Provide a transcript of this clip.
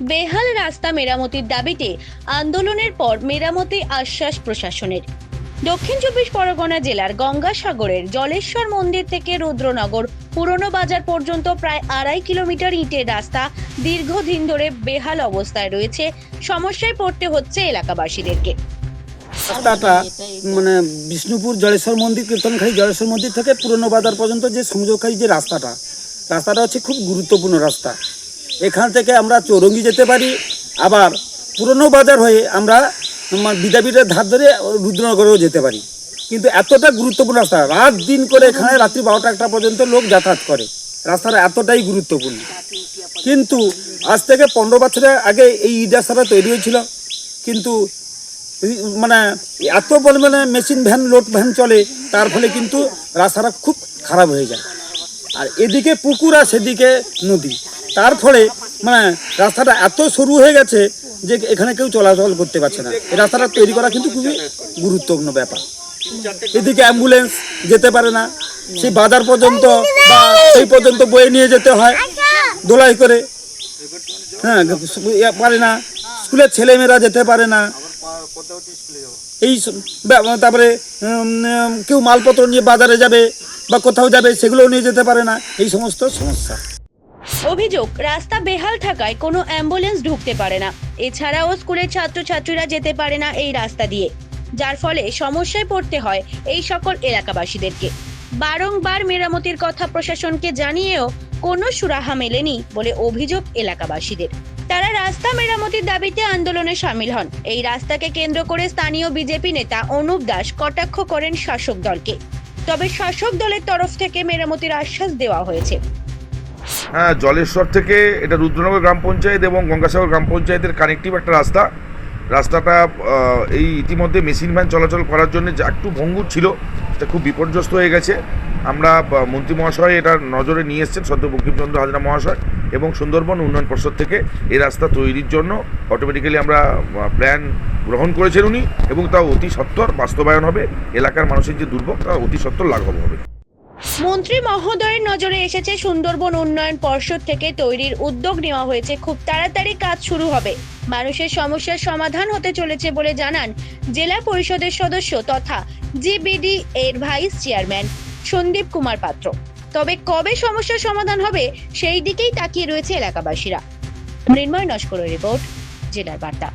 বেহাল রাস্তা মেরামতির দাবিতে আন্দোলনের পর মেরামতি আশ্বাস প্রশাসনের। দক্ষিণ চব্বিশ পরগনা জেলার গঙ্গাসাগরের জলেশ্বর মন্দির থেকে রুদ্রনগর পুরনো বাজার পর্যন্ত প্রায় আড়াই কিলোমিটার ইটের রাস্তা দীর্ঘদিন ধরে বেহাল অবস্থায় রয়েছে, সমস্যায় পড়তে হচ্ছে এলাকাবাসীদেরকে। রাস্তাটা মানে বিষ্ণুপুর জলেশ্বর মন্দির, কীর্তনখালী জলেশ্বর মন্দির থেকে পুরনো বাজার পর্যন্ত যে সংযোগকারী যে রাস্তাটা রাস্তাটা হচ্ছে খুব গুরুত্বপূর্ণ রাস্তা। এখান থেকে আমরা চৌরঙ্গি যেতে পারি। আবার পুরনো বাজার হয়ে আমরা বিদ্যাপীঠের ধার ধরে রুদ্রনগরেও যেতে পারি। কিন্তু এতটা গুরুত্বপূর্ণ রাস্তা, রাত দিন করে এখানে রাত্রি বারোটা একটা পর্যন্ত লোক যাতায়াত করে। রাস্তাটা এতটাই গুরুত্বপূর্ণ। কিন্তু আজ থেকে পনেরো বছরের আগে এই ইট রাস্তাটা তৈরি হয়েছিল। কিন্তু মানে এত পরিমাণে মেশিন ভ্যান, লোড ভ্যান চলে, তার ফলে কিন্তু রাস্তাটা খুব খারাপ হয়ে যায়। আর এদিকে পুকুর আর সেদিকে নদী। তার ফলে মানে রাস্তাটা এত সরু হয়ে গেছে যে এখানে কেউ চলাচল করতে পারছে না। এই রাস্তাটা তৈরি করা কিন্তু খুবই গুরুত্বপূর্ণ ব্যাপার। এদিকে অ্যাম্বুলেন্স যেতে পারে না। সেই বাজার পর্যন্ত বা সেই পর্যন্ত বয়ে নিয়ে যেতে হয়। দোলাই করে। হ্যাঁ পারে না। স্কুলের ছেলেমেয়েরা যেতে পারে না। এই তারপরে কেউ মালপত্র নিয়ে বাজারে যাবে বা কোথাও যাবে, সেগুলোও নিয়ে যেতে পারে না। এই সমস্ত সমস্যা। অভিযোগ, রাস্তা বেহাল থাকায় কোনো অ্যাম্বুলেন্স ঢুকতে পারে না। এছাড়াও স্কুলের ছাত্রছাত্রীরা যেতে পারে না এই রাস্তা দিয়ে। যার ফলে সমস্যায় পড়তে হয় এই সকল এলাকাবাসীদেরকে। বারংবার মেরামতির কথা প্রশাসনকে জানিয়েও কোনো সুরাহা মেলেনি বলে অভিযোগ এলাকাবাসীদের। তারা রাস্তা মেরামতির দাবিতে আন্দোলনে সামিল হন। এই রাস্তাকে কেন্দ্র করে স্থানীয় বিজেপি নেতা অনুপ দাস কটাক্ষ করেন শাসক দলকে। তবে শাসক দলের তরফ থেকে মেরামতির আশ্বাস দেওয়া হয়েছে। হ্যাঁ জলেশ্বর থেকে এটা রুদ্রনগর গ্রাম পঞ্চায়েত এবং গঙ্গাসাগর গ্রাম পঞ্চায়েতের কানেক্টিভ একটা রাস্তা। রাস্তাটা এই ইতিমধ্যে মেশিন ভ্যান চলাচল করার জন্য যা একটু ভঙ্গুর ছিল এটা খুব বিপর্যস্ত হয়ে গেছে। আমরা মন্ত্রী মহাশয় এটা নজরে নিয়ে এসেছেন, সদ্য বঙ্কিমচন্দ্র হাজরা মহাশয় এবং সুন্দরবন উন্নয়ন পর্ষদ থেকে এই রাস্তা তৈরির জন্য অটোমেটিক্যালি আমরা প্ল্যান গ্রহণ করেছেন উনি এবং তা অতি সত্বর বাস্তবায়ন হবে। এলাকার মানুষের যে দুর্ভোগ তা অতি সত্বর লাঘব হবে। মন্ত্রী মহোদয়ের নজরে এসেছে সুন্দরবন উন্নয়ন পর্ষদ থেকে তৈরির উদ্যোগ নেওয়া হয়েছে। খুব তাড়াতাড়ি কাজ শুরু হবে। মানুষের সমস্যার সমাধান হতে চলেছে বলে জানান জেলা পরিষদের সদস্য তথা জিবিডি এর ভাইস চেয়ারম্যান সন্দীপ কুমার পাত্র। তবে কবে সমস্যার সমাধান হবে সেই দিকেই তাকিয়ে রয়েছে এলাকাবাসীরা। মৃন্ময় নস্করের রিপোর্ট, জেলার বার্তা।